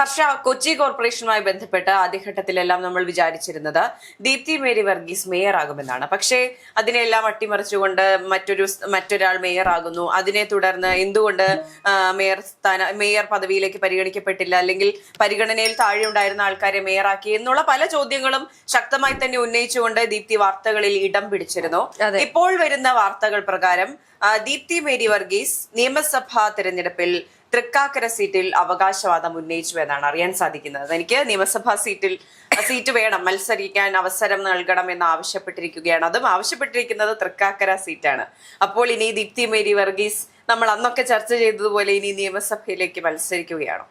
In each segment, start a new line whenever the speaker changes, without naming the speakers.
ഹർഷ കൊച്ചി കോർപ്പറേഷനുമായി ബന്ധപ്പെട്ട് ആദ്യഘട്ടത്തിലെല്ലാം നമ്മൾ വിചാരിച്ചിരുന്നത് ദീപ്തി മേരി വർഗീസ് മേയർ ആകുമെന്നാണ്. പക്ഷേ അതിനെല്ലാം അട്ടിമറിച്ചുകൊണ്ട് മറ്റൊരു മറ്റൊരാൾ മേയർ ആകുന്നു. അതിനെ തുടർന്ന് എന്തുകൊണ്ട് മേയർ സ്ഥാന മേയർ പദവിയിലേക്ക് പരിഗണിക്കപ്പെട്ടില്ല? അല്ലെങ്കിൽ പരിഗണനയിൽ താഴെ ഉണ്ടായിരുന്ന ആൾക്കാരെ മേയറാക്കി എന്നുള്ള പല ചോദ്യങ്ങളും ശക്തമായി തന്നെ ഉന്നയിച്ചുകൊണ്ട് ദീപ്തി വാർത്തകളിൽ ഇടം പിടിച്ചിരുന്നു. ഇപ്പോൾ വരുന്ന വാർത്തകൾ പ്രകാരം ദീപ്തി മേരി വർഗീസ് നിയമസഭാ തെരഞ്ഞെടുപ്പിൽ തൃക്കാക്കര സീറ്റിൽ അവകാശവാദം ഉന്നയിച്ചു എന്നാണ് അറിയാൻ സാധിക്കുന്നത്. എനിക്ക് നിയമസഭാ സീറ്റിൽ സീറ്റ് വേണം മത്സരിക്കാൻ അവസരം നൽകണം എന്ന് ആവശ്യപ്പെട്ടിരിക്കുകയാണ്. അതും ആവശ്യപ്പെട്ടിരിക്കുന്നത് തൃക്കാക്കര സീറ്റാണ്. അപ്പോൾ ഇനി ദീപ്തി മേരി വർഗീസ് നമ്മൾ അന്നൊക്കെ ചർച്ച ചെയ്തതുപോലെ ഇനി നിയമസഭയിലേക്ക് മത്സരിക്കുകയാണോ?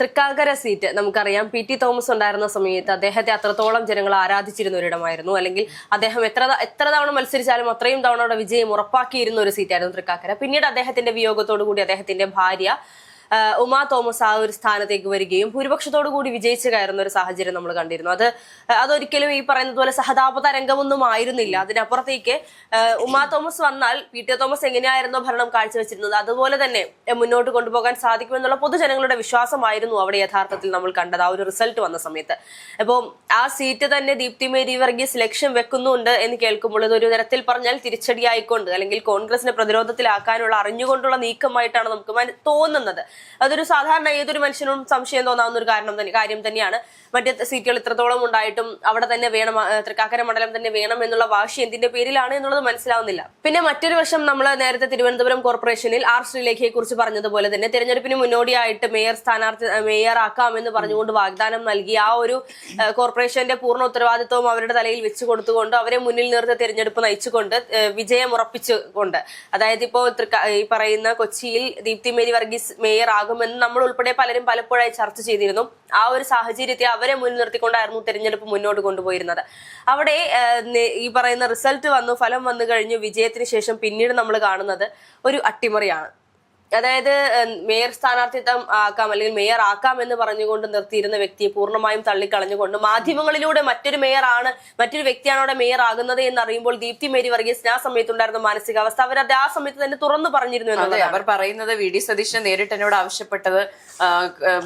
തൃക്കാക്കര സീറ്റ് നമുക്കറിയാം. പി ടി തോമസ് ഉണ്ടായിരുന്ന സമയത്ത് അദ്ദേഹത്തെ അത്രത്തോളം ജനങ്ങൾ ആരാധിച്ചിരുന്ന ഒരിടമായിരുന്നു. അല്ലെങ്കിൽ അദ്ദേഹം എത്ര എത്ര തവണ മത്സരിച്ചാലും അത്രയും തവണ അവിടെ വിജയം ഉറപ്പാക്കിയിരുന്ന ഒരു സീറ്റായിരുന്നു തൃക്കാക്കര. പിന്നീട് അദ്ദേഹത്തിന്റെ വിയോഗത്തോടു കൂടി അദ്ദേഹത്തിന്റെ ഭാര്യ ഉമാ തോമസ് ആ ഒരു സ്ഥാനത്തേക്ക് വരികയും ഭൂരിപക്ഷത്തോടു കൂടി വിജയിച്ച് കയറുന്ന ഒരു സാഹചര്യം നമ്മൾ കണ്ടിരുന്നു. അത് അതൊരിക്കലും ഈ പറയുന്നത് പോലെ സഹതാപ തരംഗമൊന്നും ആയിരുന്നില്ല. അതിനപ്പുറത്തേക്ക് ഉമാ തോമസ് വന്നാൽ പി ടി തോമസ് എങ്ങനെയായിരുന്നോ ഭരണം കാഴ്ചവെച്ചിരുന്നത്? അതുപോലെ തന്നെ മുന്നോട്ട് കൊണ്ടുപോകാൻ സാധിക്കുമെന്നുള്ള പൊതുജനങ്ങളുടെ വിശ്വാസമായിരുന്നു അവിടെ യഥാർത്ഥത്തിൽ നമ്മൾ കണ്ടത് ആ ഒരു റിസൾട്ട് വന്ന സമയത്ത്. അപ്പോൾ ആ സീറ്റ് തന്നെ ദീപ്തി മേരി വർഗീസ് ലക്ഷ്യം വെക്കുന്നുണ്ട് എന്ന് കേൾക്കുമ്പോൾ ഇത് ഒരു തരത്തിൽ പറഞ്ഞാൽ തിരിച്ചടിയായിക്കൊണ്ട് അല്ലെങ്കിൽ കോൺഗ്രസിനെ പ്രതിരോധത്തിലാക്കാനുള്ള അറിഞ്ഞുകൊണ്ടുള്ള നീക്കമായിട്ടാണ് നമുക്ക് തോന്നുന്നത്. അതൊരു സാധാരണ ഏതൊരു മനുഷ്യനും സംശയം തോന്നാവുന്ന ഒരു കാരണം തന്നെ കാര്യം തന്നെയാണ്. മറ്റ് സീറ്റുകൾ ഇത്രത്തോളം ഉണ്ടായിട്ടും അവിടെ തന്നെ വേണം തൃക്കാക്കര മണ്ഡലം തന്നെ വേണം എന്നുള്ള വാശി എന്തിന്റെ പേരിലാണ് എന്നുള്ളത് മനസ്സിലാവുന്നില്ല. പിന്നെ മറ്റൊരു വശം നമ്മൾ നേരത്തെ തിരുവനന്തപുരം കോർപ്പറേഷനിൽ ആർ ശ്രീലേഖയെ കുറിച്ച് പറഞ്ഞതുപോലെ തന്നെ തെരഞ്ഞെടുപ്പിന് മുന്നോടിയായിട്ട് മേയർ സ്ഥാനാർത്ഥി മേയർ ആക്കാമെന്ന് പറഞ്ഞുകൊണ്ട് വാഗ്ദാനം നൽകി ആ ഒരു കോർപ്പറേഷന്റെ പൂർണ ഉത്തരവാദിത്വവും അവരുടെ തലയിൽ വെച്ചു കൊടുത്തുകൊണ്ട് അവരെ മുന്നിൽ നിർത്തി തെരഞ്ഞെടുപ്പ് നയിച്ചുകൊണ്ട് വിജയം ഉറപ്പിച്ചുകൊണ്ട്. അതായത് ഇപ്പോൾ ഈ പറയുന്ന കൊച്ചിയിൽ ദീപ്തി മേരി വർഗീസ് മേയർ ആകുമെന്ന് നമ്മൾ ഉൾപ്പെടെ പലരും പലപ്പോഴായി ചർച്ച ചെയ്തിരുന്നു. ആ ഒരു സാഹചര്യത്തെ അവരെ മുൻനിർത്തിക്കൊണ്ടായിരുന്നു തെരഞ്ഞെടുപ്പ് മുന്നോട്ട് കൊണ്ടുപോയിരുന്നത്. അവിടെ ഈ പറയുന്ന റിസൾട്ട് വന്നു ഫലം വന്നു കഴിഞ്ഞു വിജയത്തിന് ശേഷം പിന്നീട് നമ്മൾ കാണുന്നത് ഒരു അട്ടിമറിയാണ്. അതായത് മേയർ സ്ഥാനാർത്ഥിത്വം ആക്കാം അല്ലെങ്കിൽ മേയർ ആക്കാം എന്ന് പറഞ്ഞുകൊണ്ട് നിർത്തിയിരുന്ന വ്യക്തിയെ പൂർണമായും തള്ളിക്കളഞ്ഞുകൊണ്ട് മാധ്യമങ്ങളിലൂടെ മറ്റൊരു മേയർ ആണ് മറ്റൊരു വ്യക്തിയാണ് അവിടെ മേയർ ആകുന്നത് എന്ന് അറിയുമ്പോൾ ദീപ്തി മേരി വർഗീസിന് ആ സമയത്തുണ്ടായിരുന്ന മാനസികാവസ്ഥ അവർ അത് ആ സമയത്ത് തന്നെ തുറന്നു പറഞ്ഞിരുന്നു
അതെ അവർ പറയുന്നത് വി ഡി സതീശൻ നേരിട്ട് എന്നോട് ആവശ്യപ്പെട്ടത്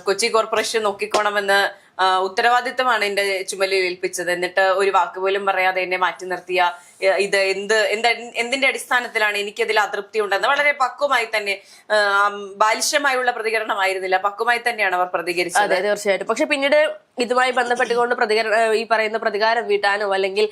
കൊച്ചി കോർപ്പറേഷൻ നോക്കിക്കോണമെന്ന് ഉത്തരവാദിത്തമാണ് എന്റെ ചുമലിൽ ഏൽപ്പിച്ചത്. എന്നിട്ട് ഒരു വാക്ക് പോലും പറയാതെ എന്നെ മാറ്റി നിർത്തിയ ഇത് എന്ത് എന്ത് എന്തിന്റെ അടിസ്ഥാനത്തിലാണ് എനിക്കതിൽ അതൃപ്തി ഉണ്ടെന്ന് വളരെ പക്വമായി തന്നെ ബാലിഷ്യമായുള്ള പ്രതികരണമായിരുന്നില്ല. പക്വമായി തന്നെയാണ് അവർ പ്രതികരിച്ചത്.
അതെ തീർച്ചയായിട്ടും. പക്ഷെ പിന്നീട് ഇതുമായി ബന്ധപ്പെട്ടുകൊണ്ട് പ്രതികരണ ഈ പറയുന്ന പ്രതികാരം വീട്ടാനോ അല്ലെങ്കിൽ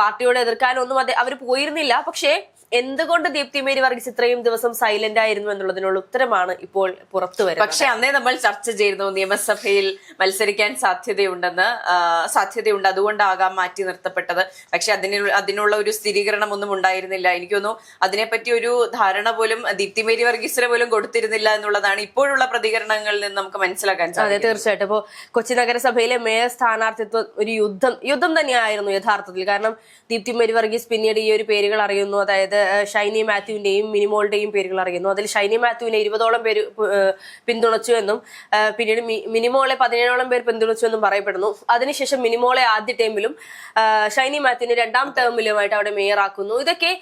പാർട്ടിയോട് എതിർക്കാനോ ഒന്നും അവർ പോയിരുന്നില്ല. പക്ഷേ എന്തുകൊണ്ട് ദീപ്തി മേരി വർഗീസ് ഇത്രയും ദിവസം സൈലന്റ് ആയിരുന്നു എന്നുള്ളതിനുള്ള ഉത്തരമാണ് ഇപ്പോൾ പുറത്തു വരുന്നത്.
പക്ഷെ അന്നേ നമ്മൾ ചർച്ച ചെയ്തിരുന്നു നിയമസഭയിൽ മത്സരിക്കാൻ സാധ്യതയുണ്ടെന്ന്. സാധ്യതയുണ്ട്. അതുകൊണ്ടാകാം മാറ്റി നിർത്തപ്പെട്ടത്. പക്ഷെ അതിന് അതിനുള്ള ഒരു സ്ഥിരീകരണം ഒന്നും ഉണ്ടായിരുന്നില്ല. എനിക്ക് തോന്നുന്നു അതിനെപ്പറ്റി ഒരു ധാരണ പോലും ദീപ്തി മേരി വർഗീസിനെ പോലും കൊടുത്തിരുന്നില്ല എന്നുള്ളതാണ് ഇപ്പോഴുള്ള പ്രതികരണങ്ങളിൽ നിന്ന് നമുക്ക് മനസ്സിലാക്കാൻ സാധിക്കും അതെ
തീർച്ചയായിട്ടും. ഇപ്പോ കൊച്ചി നഗരസഭയിലെ മേയർ സ്ഥാനാർത്ഥിത്വം ഒരു യുദ്ധം യുദ്ധം തന്നെയായിരുന്നു യഥാർത്ഥത്തിൽ. കാരണം ദീപ്തി മേരി വർഗീസ് പിന്നീട് ഈ ഒരു പേരുകൾ അറിയുന്നു. അതായത് ഷൈനി മാത്യുവിന്റെയും മിനിമോളുടെയും പേരുകൾ അറിയുന്നു. അതിൽ ഷൈനി മാത്യുവിനെ ഇരുപതോളം പേര് പിന്തുണച്ചു എന്നും പിന്നീട് മിനിമോളെ പതിനേഴോളം പേർ പിന്തുണച്ചു എന്നും പറയപ്പെടുന്നു. അതിനുശേഷം മിനിമോളെ ആദ്യ ടേമിലും ഷൈനി മാത്യുവിനെ രണ്ടാം ടേമിലുമായിട്ട് അവിടെ മേയറാക്കുന്നു. ഇതൊക്കെ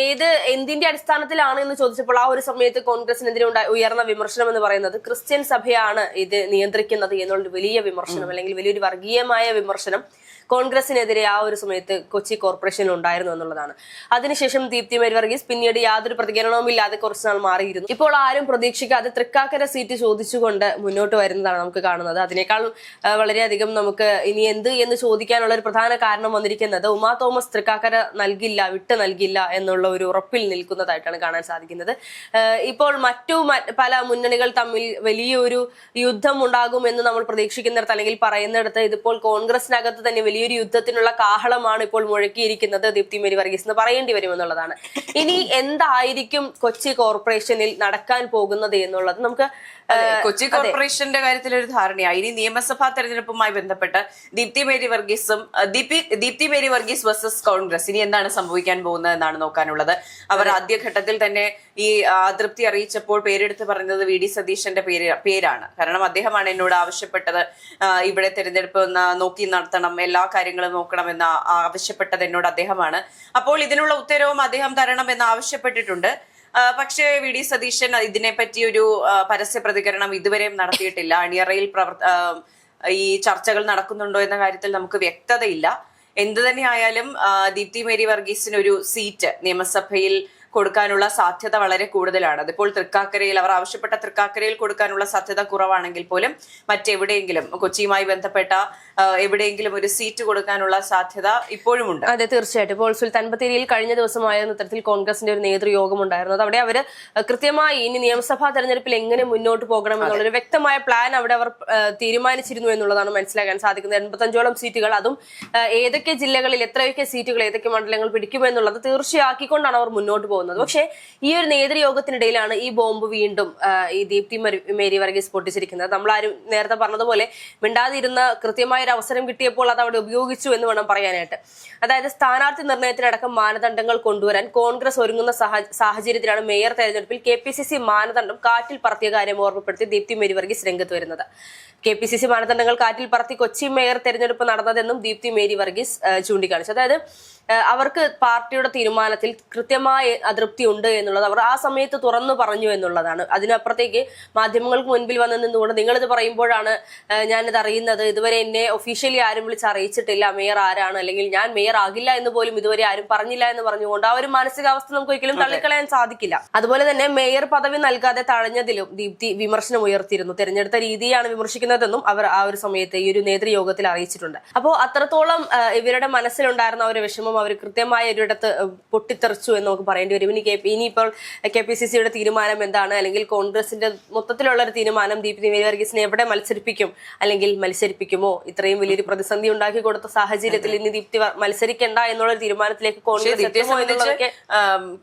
ഏത് എന്തിന്റെ അടിസ്ഥാനത്തിലാണ് എന്ന് ചോദിച്ചപ്പോൾ ആ ഒരു സമയത്ത് കോൺഗ്രസിനെതിരെ ഉണ്ടായ ഉയർന്ന വിമർശനം എന്ന് പറയുന്നത് ക്രിസ്ത്യൻ സഭയാണ് ഇത് നിയന്ത്രിക്കുന്നത് എന്നുള്ളൊരു വലിയ വിമർശനം അല്ലെങ്കിൽ വലിയൊരു വർഗീയമായ വിമർശനം. കോൺഗ്രസിനെതിരെ ആ ഒരു സമയത്ത് കൊച്ചി കോർപ്പറേഷനിൽ ഉണ്ടായിരുന്നു എന്നുള്ളതാണ്. അതിനുശേഷം ദീപ്തി മേരി വർഗീസ് പിന്നീട് യാതൊരു പ്രതികരണവും ഇല്ലാതെ കുറച്ച് നാൾ മാറിയിരുന്നു. ഇപ്പോൾ ആരും പ്രതീക്ഷിക്കാതെ തൃക്കാക്കര സീറ്റ് ചോദിച്ചുകൊണ്ട് മുന്നോട്ട് വരുന്നതാണ് നമുക്ക് കാണുന്നത്. അതിനേക്കാൾ വളരെയധികം നമുക്ക് ഇനി എന്ത് എന്ന് ചോദിക്കാനുള്ള ഒരു പ്രധാന കാരണം വന്നിരിക്കുന്നത് ഉമാ തോമസ് തൃക്കാക്കര നൽകില്ല വിട്ട് നൽകില്ല എന്നുള്ള ഒരു ഉറപ്പിൽ നിൽക്കുന്നതായിട്ടാണ് കാണാൻ സാധിക്കുന്നത്. ഇപ്പോൾ മറ്റു പല മുന്നണികൾ തമ്മിൽ വലിയൊരു യുദ്ധം ഉണ്ടാകുമെന്ന് നമ്മൾ പ്രതീക്ഷിക്കുന്നിടത്ത് അല്ലെങ്കിൽ പറയുന്നിടത്ത് ഇതിപ്പോൾ കോൺഗ്രസിനകത്ത് തന്നെ വലിയൊരു യുദ്ധത്തിനുള്ള കാഹളമാണ് ഇപ്പോൾ മുഴക്കിയിരിക്കുന്നത് ദീപ്തി മേരി വർഗീസ് എന്ന് പറയേണ്ടി വരുമെന്നുള്ളതാണ്. ഇനി എന്തായിരിക്കും കൊച്ചി കോർപ്പറേഷനിൽ നടക്കാൻ പോകുന്നത് എന്നുള്ളത് നമുക്ക്
കൊച്ചി കോർപ്പറേഷന്റെ കാര്യത്തിൽ ഒരു ധാരണയായി ഇനി നിയമസഭാ തെരഞ്ഞെടുപ്പുമായി ബന്ധപ്പെട്ട് ദീപ്തി മേരി വർഗീസും ദീപി ദീപ്തി മേരി വർഗീസ് വേഴ്സസ് കോൺഗ്രസ് ഇനി എന്താണ് സംഭവിക്കാൻ പോകുന്നത് എന്നാണ് നോക്കാനുള്ളത്. അവർ ആദ്യഘട്ടത്തിൽ തന്നെ ഈ അതൃപ്തി അറിയിച്ചപ്പോൾ പേരെടുത്ത് പറഞ്ഞത് വി ഡി സതീശന്റെ പേര് പേരാണ്. കാരണം അദ്ദേഹമാണ് എന്നോട് ആവശ്യപ്പെട്ടത് ഇവിടെ തെരഞ്ഞെടുപ്പ് നോക്കി നടത്തണം. എല്ലാ കാര്യങ്ങളും നോക്കണമെന്ന് ആവശ്യപ്പെട്ടത് എന്നോട് അദ്ദേഹമാണ്. അപ്പോൾ ഇതിനുള്ള ഉത്തരവും അദ്ദേഹം തരണമെന്ന് ആവശ്യപ്പെട്ടിട്ടുണ്ട്. പക്ഷേ വി. ഡി. സതീശൻ ഇതിനെപ്പറ്റി ഒരു പരസ്യ പ്രതികരണം ഇതുവരെയും നടത്തിയിട്ടില്ല. അണിയറയിൽ പ്രവർ ഈ ചർച്ചകൾ നടക്കുന്നുണ്ടോ എന്ന കാര്യത്തിൽ നമുക്ക് വ്യക്തതയില്ല. എന്തു തന്നെയായാലും ദീപ്തി മേരി വർഗീസിന് ഒരു സീറ്റ് നിയമസഭയിൽ കൊടുക്കാനുള്ള സാധ്യത വളരെ കൂടുതലാണ്. അതിപ്പോൾ തൃക്കാക്കരയിൽ അവർ ആവശ്യപ്പെട്ട തൃക്കാക്കരയിൽ കൊടുക്കാനുള്ള സാധ്യത കുറവാണെങ്കിൽ പോലും മറ്റെവിടെയെങ്കിലും കൊച്ചിയുമായി ബന്ധപ്പെട്ട എവിടെയെങ്കിലും ഒരു സീറ്റ് കൊടുക്കാനുള്ള സാധ്യത ഇപ്പോഴും ഉണ്ട്
അതെ തീർച്ചയായിട്ടും. ഇപ്പോൾ സുൽത്താൻ ബത്തേരിയിൽ കഴിഞ്ഞ ദിവസമായിരുന്നു ഇത്തരത്തിൽ കോൺഗ്രസിന്റെ ഒരു നേതൃയോഗം ഉണ്ടായിരുന്നത് അവിടെ അവർ കൃത്യമായി ഇനി നിയമസഭാ തെരഞ്ഞെടുപ്പിൽ എങ്ങനെ മുന്നോട്ട് പോകണം എന്നുള്ളൊരു വ്യക്തമായ പ്ലാൻ അവിടെ അവർ തീരുമാനിച്ചിരുന്നു എന്നുള്ളതാണ് മനസ്സിലാക്കാൻ സാധിക്കുന്നത്. എൺപത്തഞ്ചോളം സീറ്റുകൾ അതും ഏതൊക്കെ ജില്ലകളിൽ എത്രയൊക്കെ സീറ്റുകൾ ഏതൊക്കെ മണ്ഡലങ്ങൾ പിടിക്കുമെന്നുള്ളത് തീർച്ചയാക്കിക്കൊണ്ടാണ് അവർ മുന്നോട്ട് പോകുന്നത് പക്ഷേ ഈ ഒരു നേതൃയോഗത്തിനിടയിലാണ് ഈ ബോംബ് വീണ്ടും ഈ ദീപ്തി മേരി വർഗീസ് പൊട്ടിച്ചിരിക്കുന്നത്. നമ്മളാരും നേരത്തെ പറഞ്ഞതുപോലെ മിണ്ടാതിരുന്ന കൃത്യമായ ഒരു അവസരം കിട്ടിയപ്പോൾ അത് അവിടെ ഉപയോഗിച്ചു എന്ന് വേണം പറയാനായിട്ട്. അതായത് സ്ഥാനാർത്ഥി നിർണയത്തിനടക്കം മാനദണ്ഡങ്ങൾ കൊണ്ടുവരാൻ കോൺഗ്രസ് ഒരുങ്ങുന്ന സാഹ- സാഹചര്യത്തിലാണ് മേയർ തെരഞ്ഞെടുപ്പിൽ കെ പി സി സി മാനദണ്ഡം കാറ്റിൽ പറത്തിയ കാര്യം ഓർമ്മപ്പെടുത്തി ദീപ്തി മേരി വർഗീസ് രംഗത്ത് വരുന്നത്. കെ പി സി സി മാനദണ്ഡങ്ങൾ കാറ്റിൽ പറത്തി കൊച്ചി മേയർ തെരഞ്ഞെടുപ്പ് നടന്നതെന്നും ദീപ്തി മേരി വർഗീസ് ചൂണ്ടിക്കാണിച്ചു. അതായത് അവർക്ക് പാർട്ടിയുടെ തീരുമാനത്തിൽ കൃത്യമായ അതൃപ്തി ഉണ്ട് എന്നുള്ളത് അവർ ആ സമയത്ത് തുറന്നു പറഞ്ഞു എന്നുള്ളതാണ്. അതിനപ്പുറത്തേക്ക് മാധ്യമങ്ങൾക്ക് മുൻപിൽ വന്ന് നിന്നുകൊണ്ട് നിങ്ങളിത് പറയുമ്പോഴാണ് ഞാനിത് അറിയുന്നത്. ഇതുവരെ എന്നെ ഒഫീഷ്യലി ആരും വിളിച്ച് അറിയിച്ചിട്ടില്ല മേയർ ആരാണ് അല്ലെങ്കിൽ ഞാൻ മേയർ ആകില്ല എന്ന് പോലും ഇതുവരെ ആരും പറഞ്ഞില്ല എന്ന് പറഞ്ഞുകൊണ്ട് ആ ഒരു മാനസികാവസ്ഥ നമുക്ക് ഒരിക്കലും തള്ളിക്കളയാൻ സാധിക്കില്ല. അതുപോലെ തന്നെ മേയർ പദവി നൽകാതെ തഴഞ്ഞതിലും ദീപ്തി വിമർശനം ഉയർത്തിയിരുന്നു. തെരഞ്ഞെടുത്ത രീതിയാണ് വിമർശിക്കുന്നതെന്നും അവർ ആ ഒരു സമയത്ത് ഈ ഒരു നേതൃയോഗത്തിൽ അറിയിച്ചിട്ടുണ്ട്. അപ്പോൾ അത്രത്തോളം ഇവരുടെ മനസ്സിലുണ്ടായിരുന്ന ഒരു വിഷമം അവർ കൃത്യമായ ഒരിടത്ത് പൊട്ടിത്തെറിച്ചു എന്ന് നമുക്ക് പറയേണ്ടി വരും. ഇനി കെ ഇനിയിപ്പോൾ കെ പി സി സിയുടെ തീരുമാനം എന്താണ്? അല്ലെങ്കിൽ കോൺഗ്രസിന്റെ മൊത്തത്തിലുള്ള ഒരു തീരുമാനം ദീപ്തി മേരി വർഗീസിനെ എവിടെ മത്സരിപ്പിക്കും? അല്ലെങ്കിൽ മത്സരിപ്പിക്കുമോ? ഇത്രയും വലിയൊരു പ്രതിസന്ധി ഉണ്ടാക്കി കൊടുത്ത സാഹചര്യത്തിൽ ഇനി ദീപ്തി മത്സരിക്കേണ്ട എന്നുള്ള തീരുമാനത്തിലേക്ക് കോൺഗ്രസ്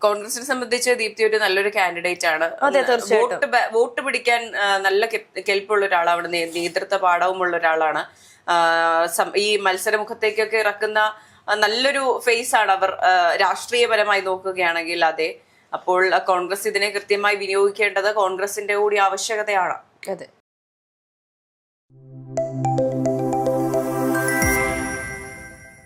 കോൺഗ്രസിനെ സംബന്ധിച്ച് ദീപ്തി ഒരു നല്ലൊരു കാൻഡിഡേറ്റ് ആണ്. വോട്ട് വോട്ട് പിടിക്കാൻ നല്ല കെൽപ്പുള്ള ഒരാളാണ് നേതൃത്വ പാഠവുമുള്ള ഒരാളാണ്. ഈ മത്സരമുഖത്തേക്കൊക്കെ ഇറക്കുന്ന നല്ലൊരു ഫേസ് ആണ് അവർ രാഷ്ട്രീയപരമായി നോക്കുകയാണെങ്കിൽ അതെ. അപ്പോൾ കോൺഗ്രസ് ഇതിനെ കൃത്യമായി വിനിയോഗിക്കേണ്ടത് കോൺഗ്രസിന്റെ കൂടി ആവശ്യകതയാണ്.
അതെ.